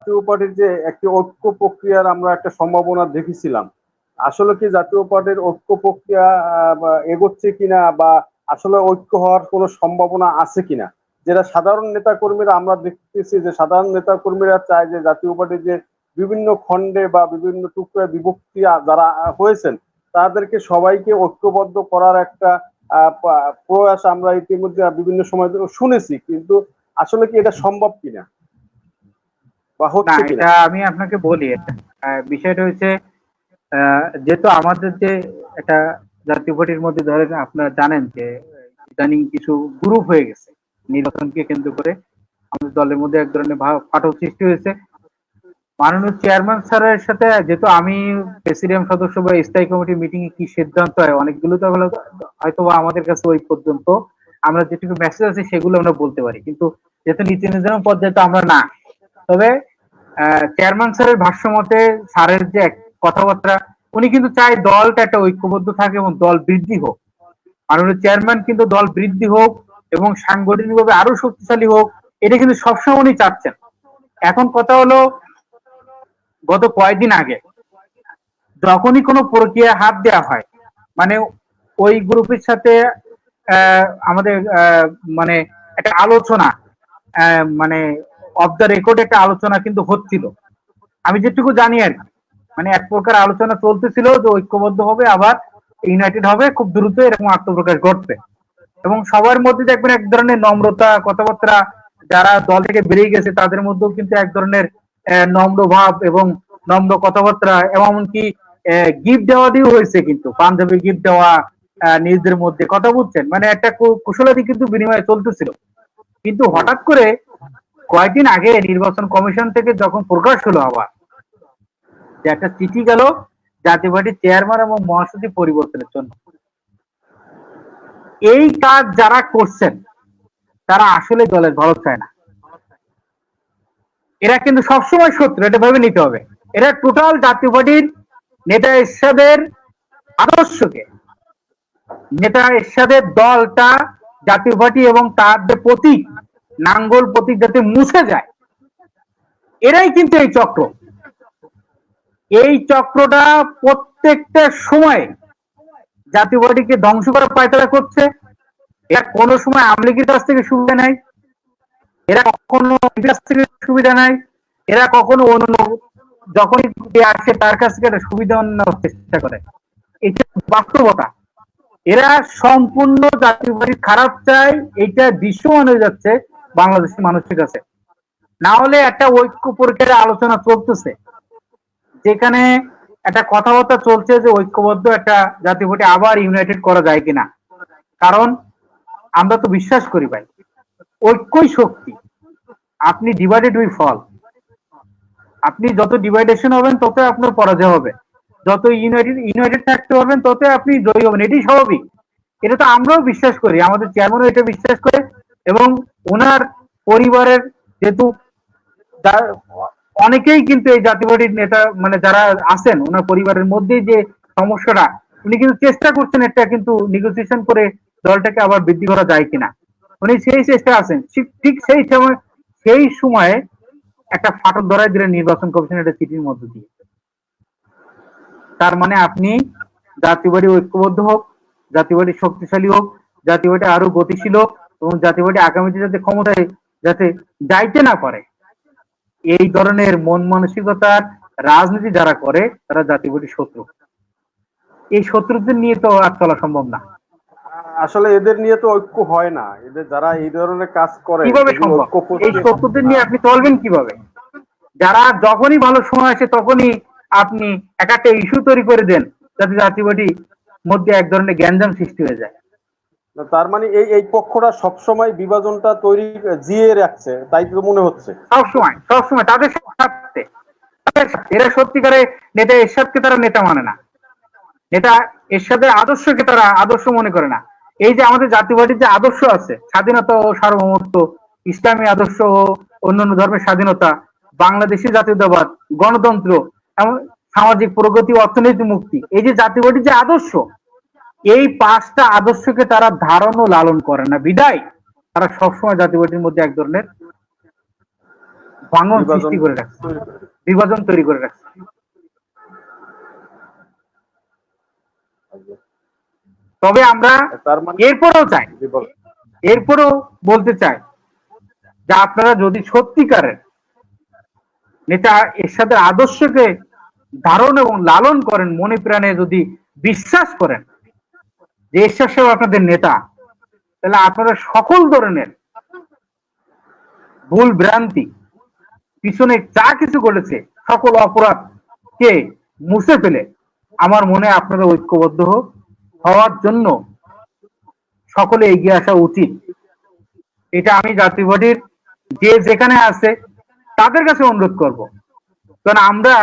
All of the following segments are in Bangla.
জাতীয় পার্টির যে একটি ঐক্য প্রক্রিয়ার আমরা একটা সম্ভাবনা দেখেছিলাম। আসলে কি জাতীয় পার্টির ঐক্য প্রক্রিয়া এগোচ্ছে কিনা বা আসলে ঐক্য হওয়ার কোনো সম্ভাবনা আছে কিনা? যেটা সাধারণ নেতা কর্মীরা আমরা দেখতেছি যে সাধারণ নেতা কর্মীরা চায় যে জাতীয় পার্টির যে বিভিন্ন খণ্ডে বা বিভিন্ন টুকরায় বিভক্তি যারা হয়েছেন, তাদেরকে সবাইকে ঐক্যবদ্ধ করার একটা প্রয়াস আমরা ইতিমধ্যে বিভিন্ন সময় শুনেছি। কিন্তু আসলে কি এটা সম্ভব কিনা? বা হচ্ছে কিনা এটা আমি আপনাকে বলি বিষয়টা হচ্ছে যেহেতু আমাদের যে একটা জাতীয় পার্টির মধ্যে ধরেন আপনারা জানেন যে ইদানিং কিছু গ্রুপ হয়ে গেছে নির্বাচনকে কেন্দ্র করে আমাদের দলের মধ্যে এক ধরনের সৃষ্টি হয়েছে। মাননীয় চেয়ারম্যান স্যারের সাথে যেহেতু আমি প্রেসিডিয়াম সদস্য বা স্থায়ী কমিটি মিটিং এ কি সিদ্ধান্ত হয় অনেকগুলো তো হলো হয়তো আমাদের কাছে ওই পর্যন্ত আমরা যেটুকু মেসেজ আছে সেগুলো আমরা বলতে পারি। কিন্তু যেহেতু নীতি নির্ধারণ পর্যায়ে তো আমরা না। তবে চেয়ারম্যান স্যারের ভাষ্য মতে স্যারের যে কথাবার্তা, উনি কিন্তু চায় দলটা একটা ঐক্যবদ্ধ থাকে এবং দল বৃদ্ধি হোক। মাননীয় চেয়ারম্যান কিন্তু দল বৃদ্ধি হোক এবং সাংগঠনিকভাবে আরও শক্তিশালী হোক, এটা কিন্তু সবসময় উনি চাচ্ছেন। এখন কথা হলো, গত কয়েকদিন আগে যখনই কোনো প্রক্রিয়া হাত দেওয়া হয় মানে ওই গ্রুপের সাথে আমাদের মানে একটা আলোচনা মানে অফ দ্য রেকর্ড একটা আলোচনা কিন্তু হচ্ছিল। আমি যেটুকু জানি আর কি। মানে এক প্রকার আলোচনা চলতেছিল যে ঐক্যবদ্ধ হবে, আবার ইউনাইটেড হবে, খুব দ্রুত এরকম আত্মপ্রকাশ ঘটবে। এবং সবার মধ্যে দেখবেন এক ধরনের নম্রতা, কথাবার্তা, যারা দল থেকে বেরিয়ে গেছে, তাদের মধ্যেও কিন্তু এক ধরনের নম্র ভাব এবং নম্র কথাবার্তা এমনকি গিফট দেওয়া দিয়েও হয়েছে কিন্তু। পাঞ্জাবি গিফট দেওয়া নিজেদের মধ্যে। কথা বুঝছেন? মানে একটা কুশলাদি কিন্তু বিনিময়ে চলতেছিল। কিন্তু হঠাৎ করে কয়েকদিন আগে নির্বাচন কমিশন থেকে যখন প্রকাশ হলো আবার, যে একটা চিঠি গেল জাতীয় পার্টির চেয়ারম্যান এবং মহাসচিব পরিবর্তনের জন্য। এই কাজ যারা করছেন, তারা আসলে দলের ভালো চায় না। এরা কিন্তু সবসময় শত্রু, এটা ভেবে নিতে হবে। এরা টোটাল জাতীয় পার্টির নেতা এরশাদের আদর্শকে, নেতা এরশাদের দলটা জাতীয় পার্টি এবং তার যে প্রতীক নাঙ্গল প্রতীক যাতে মুছে যায়, এরাই কিন্তু এই চক্র। এই চক্রটা প্রত্যেকটা সময় জাতীয় পার্টিকে ধ্বংস করার পায়তারা করছে। এরা কোনো সময় আমলিগের কাছ থেকে সুবিধা নাই এরা কখনো কাছ থেকে সুবিধা নাই এরা কখনো অন্য যখনই আসে তার কাছ থেকে একটা সুবিধা নেওয়ার চেষ্টা করে। এটা বাস্তবতা, এরা সম্পূর্ণ জাতীয় পার্টির খারাপ চায় এটা দৃশ্যমান হয়ে যাচ্ছে। বাংলাদেশের মানুষের কাছে না হলে একটা ঐক্য পরীক্ষার আলোচনা চলতেছে। যেখানে একটা কথাবার্তা চলছে যে ঐক্যবদ্ধ একটা জাতীয় আবার ইউনাইটেড করা যায় কিনা। কারণ আমরা তো বিশ্বাস করি ভাই, ঐক্যই শক্তি। আপনি ডিভাইডেড উই ফল আপনি যত ডিভাইডেশন হবেন তত আপনার পরাজয় হবে। যত ইউনাইটেড ইউনাইটেড থাকতে পারবেন তত আপনি জয়ী হবেন। এটাই স্বাভাবিক। এটা তো আমরাও বিশ্বাস করি। আমাদের চেয়ারম্যানও এটা বিশ্বাস করে। এবং ওনার পরিবারের যেহেতু অনেকেই কিন্তু এই পার্টির নেতা মানে যারা আছেন ওনার পরিবারের মধ্যে যে সমস্যাটা, উনি কিন্তু চেষ্টা করছেন একটা কিন্তু নেগোসিয়েশন করে দলটাকে আবার বৃদ্ধি করা যায় কিনা। উনি সেই চেষ্টা আছেন। ঠিক- সেই সময়, সেই সময়ে একটা ফাটল ধরাই দিলেন নির্বাচন কমিশনের একটা চিঠির মধ্য দিয়ে। তার মানে আপনি পার্টি ঐক্যবদ্ধ হোক পার্টি শক্তিশালী হোক পার্টি আরও গতিশীল হোক এবং জাতীয় পার্টি আগামীতে যাতে ক্ষমতায় যাতে যাইতে না পারে এই ধরনের মন মানসিকতার রাজনীতি যারা করে তারা জাতীয় পার্টির শত্রু। এই শত্রুদের নিয়ে তো আর চলা সম্ভব না। আসলে এদের নিয়ে তো ঐক্য হয় না। এদের যারা এই ধরনের কাজ করে কীভাবে সম্ভব? এই শত্রুদের নিয়ে আপনি চলবেন কীভাবে? যারা যখনই ভালো সময় আসে তখনই আপনি এক একটা ইস্যু তৈরি করে দেন যাতে জাতীয় পার্টি মধ্যে এক ধরনের গ্যাঞ্জাম সৃষ্টি হয়ে যায়। তার মানে এই এই পক্ষটা সবসময় বিভাজনটা তৈরি জিয়ে রাখছে, তাই তো মনে হচ্ছে। সবসময় সবসময়, তাদের স্বার্থে। এরা সত্যিকারে নেতা এরশাদকে তারা নেতা মানে না। নেতা এরশাদের আদর্শকে তারা আদর্শ মনে করে না। এই যে আমাদের পার্টির যে আদর্শ আছে, স্বাধীনতা ও সার্বভৌমত্ব, ইসলামী আদর্শ ও অন্যান্য ধর্মের স্বাধীনতা বাংলাদেশি জাতীয়তাবাদ, গণতন্ত্র এমন সামাজিক প্রগতি অর্থনৈতিক মুক্তি, এই যে জাতীয় যে আদর্শ এই পাঁচটা আদর্শকে তারা ধারণ ও লালন করে না। বিদায়। তারা সবসময় পার্টির মধ্যে এক ধরনের ভাঙন সৃষ্টি করে রাখছে। বিভাজন তৈরি করে রাখছে। তবে আমরা মানে এরপরেও চাই। এরপরেও বলতে চাই যে আপনারা যদি সত্যিকারের নেতা এরশাদের আদর্শকে ধারণ এবং লালন করেন মনে প্রাণে যদি বিশ্বাস করেন যে এরশাদ সাহেব আপনাদের নেতা, তাহলে আপনারা সকল ধরনের ভুল ভ্রান্তি, পিছনে যা কিছু করেছে সকল অপরাধকে মুছে ফেলে আমার মনে আপনারা ঐক্যবদ্ধ হওয়ার জন্য সকলে এগিয়ে আসা উচিত। এটা আমি জাতীয় যে যেখানে আছে, তাদের কাছে অনুরোধ করব। কারণ আমরা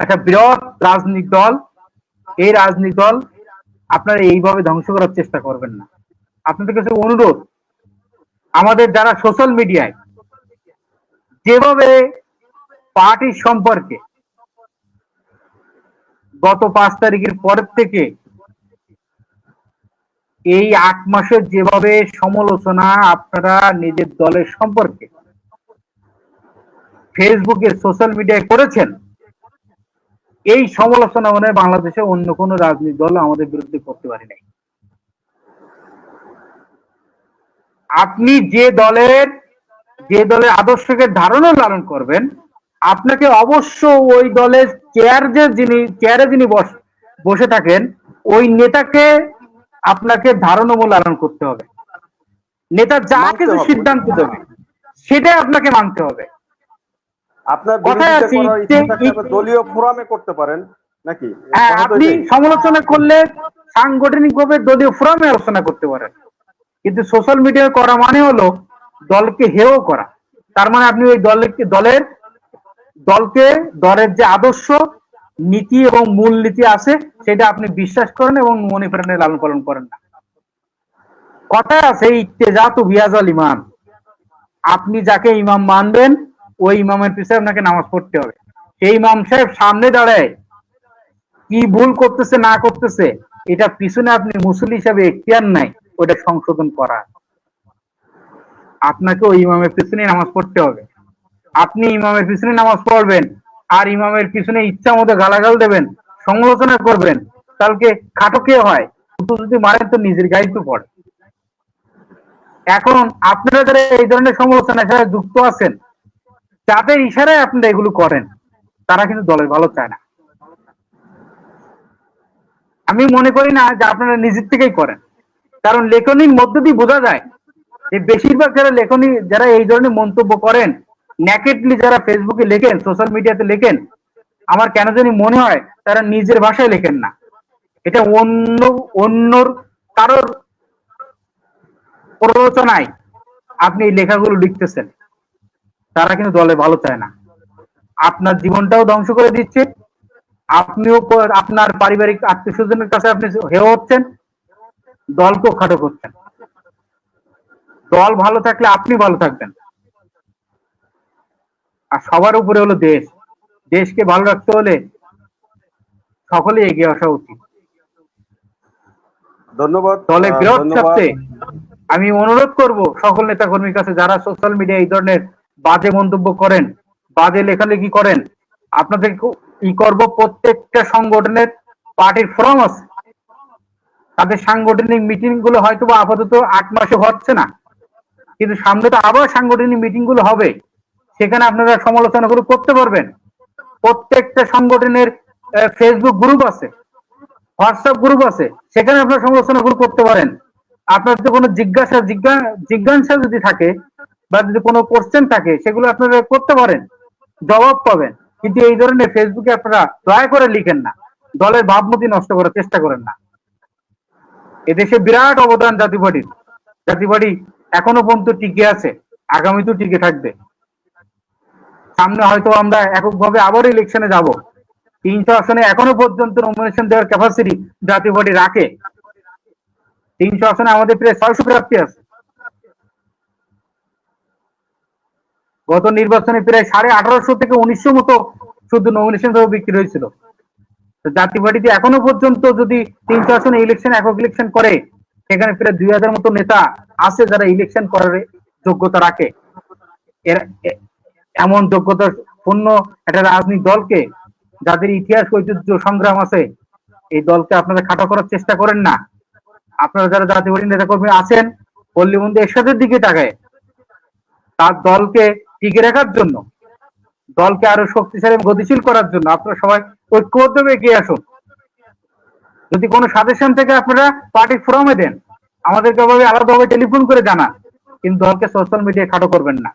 একটা বৃহৎ রাজনৈতিক দল, এই রাজনৈতিক দল আপনারা এইভাবে ধ্বংস করার চেষ্টা করবেন না। আপনাদের কাছে অনুরোধ, আমাদের যারা সোশ্যাল মিডিয়ায় যেভাবে পার্টির সম্পর্কে গত পাঁচ তারিখের পর থেকে এই আট মাসের যেভাবে সমালোচনা আপনারা নিজের দলের সম্পর্কে ফেসবুকে সোশ্যাল মিডিয়ায় করেছেন এই সমালোচনা মনে হয় বাংলাদেশে অন্য কোনো রাজনৈতিক দল আমাদের বিরুদ্ধে করতে পারে নাই। আপনি যে দলের যে দলের আদর্শকে ধারণা লালন করবেন আপনাকে অবশ্য ওই দলের চেয়ার যে যিনি চেয়ারে যিনি বস বসে থাকেন ওই নেতাকে আপনাকে ধারণা লালন করতে হবে। নেতা যা কিছু সিদ্ধান্ত দেবে সেটাই আপনাকে মানতে হবে আপনার কথায় বিরোধিতা আছে, করার ইচ্ছা ইচ্ছে- থাকলে আপনি দলীয় ফোরামে করতে পারেন নাকি? হ্যাঁ কথা আপনি সমালোচনা করলে সাংগঠনিক ভাবে দলীয় ফোরামে আলোচনা করতে পারেন। কিন্তু সোশ্যাল মিডিয়া করা মানে হলো দলকে হেয় করা। তার মানে আপনি ওই দলকে দলের দলকে দলের যে আদর্শ নীতি এবং মূল নীতি আছে সেটা আপনি বিশ্বাস করেন এবং মনে প্রাণে লালন পালন করেন না। কথায় আছে ইত্তেজাত বিয়াজল ইমাম আপনি যাকে ইমাম মানবেন ওই ইমামের পিছনে আপনাকে নামাজ পড়তে হবে। সেই ইমাম সাহেব সামনে দাঁড়ায়, কি ভুল করতেছে, না করতেছে এটা পিছনে আপনি মুসলি হিসাবে এখতিয়ার নাই, ওটা সংশোধন করা। আপনাকে ওই ইমামের পিছনে নামাজ পড়তে হবে। আপনি ইমামের পিছনে নামাজ পড়বেন, আর ইমামের পিছনে ইচ্ছা মতো গালাগাল দেবেন, সমালোচনা করবেন, কালকে খাটো কে হয় যদি মারেন তো নিজের গায়ে তো পড়ে। এখন আপনারা যারা এই ধরনের সমালোচনার সাথে যুক্ত আছেন যাদের ইশারায় আপনারা এগুলো করেন, তারা কিন্তু দলের ভালো চায় না। আমি মনে করি না যে আপনারা নিজের থেকেই করেন। কারণ লেখনির মধ্য দিয়ে বোঝা যায় যে বেশিরভাগ যারা লেখনী, যারা এই ধরনের মন্তব্য করেন ন্যাকেটলি যারা ফেসবুকে লেখেন সোশ্যাল মিডিয়াতে লেখেন, আমার কেন জানি মনে হয় তারা নিজের ভাষায় লেখেন না। এটা অন্য, অন্যর কারোর প্ররোচনায় আপনি এই লেখাগুলো লিখতেছেন। তারা কিন্তু দলে ভালো চায় না। আপনার জীবনটাও ধ্বংস করে দিচ্ছে। আপনিও আপনার পারিবারিক আত্মীয় স্বজনের কাছে আপনি হেয় হচ্ছেন। দলকেও খাটো করছেন। দল ভালো থাকলে আপনি ভালো থাকবেন। আর সবার উপরে হলো দেশ। দেশকে ভালো রাখতে হলে সকলে এগিয়ে আসা উচিত। ধন্যবাদ। দলে বিরোধ ধন্যবাদ। আমি অনুরোধ করব সকল নেতা কর্মীর কাছে যারা সোশ্যাল মিডিয়া এই ধরনের বাজে মন্তব্য করেন, বাজে লেখালেখি করেন, আপনাদের ই করব? প্রত্যেকটা সংগঠনের পার্টির ফর্ম আছে। তাদের সাংগঠনিক মিটিংগুলো হয়তো আপাতত আট মাসে হচ্ছে না। কিন্তু সামনে তো আবার সাংগঠনিক মিটিংগুলো হবে। সেখানে আপনারা সমালোচনা গুলো করতে পারবেন। প্রত্যেকটা সংগঠনের ফেসবুক গ্রুপ আছে হোয়াটসঅ্যাপ গ্রুপ আছে, সেখানে আপনারা সমালোচনা গুলো করতে পারেন। আপনার যদি কোনো জিজ্ঞাসা, জিজ্ঞা- জিজ্ঞাসা যদি থাকে বা যদি কোনো কোশ্চেন থাকে, সেগুলো আপনারা করতে পারেন, জবাব পাবেন। কিন্তু এই ধরনের ফেসবুকে আপনারা দয়া করে লিখেন না। দলের ভাবমূর্তি নষ্ট করার চেষ্টা করেন না। এদেশে বিরাট অবদান জাতীয় পার্টির পার্টি এখনও পর্যন্ত টিকে আছে, আগামীতেও টিকে থাকবে। সামনে হয়তো আমরা এককভাবে আবার ইলেকশনে যাব। তিনশো আসনে এখনও পর্যন্ত নমিনেশন দেওয়ার ক্যাপাসিটি জাতীয় পার্টি রাখে তিনশো আসনে আমাদের প্রায় ছয়শো প্রার্থী আছে। গত নির্বাচনে প্রায় সাড়ে আঠারোশো থেকে উনিশশো মতো শুধু নমিনেশন সহ বিক্রি হয়েছিল। জাতীয় পার্টিতে এখনও পর্যন্ত যদি তিনশো আসনে ইলেকশন একক ইলেকশন করে, সেখানে প্রায় দুই হাজার মতো নেতা আছে যারা ইলেকশন করার যোগ্যতা রাখে। এমন যোগ্যতা পূর্ণ একটা রাজনৈতিক দলকে যাদের ইতিহাস ঐতিহ্য সংগ্রাম আছে, এই দলকে আপনারা খাটো করার চেষ্টা করেন না। আপনারা যারা জাতীয় পার্টির নেতা কর্মী আছেন, পল্লী বন্ধু এরশাদের দিকে তাকায়। তার দলকে টিকে রাখার জন্য, দলকে আরও শক্তিশালী গতিশীল করার জন্য আপনারা সবাই ঐক্যবদ্ধভাবে এগিয়ে আসুন। যদি কোনো সাজেশন থেকে আপনারা পার্টি ফোরামে দেন, আমাদেরকে আলাদাভাবে টেলিফোন করে জানা কিন্তু দলকে সোশ্যাল মিডিয়ায় খাটো করবেন না।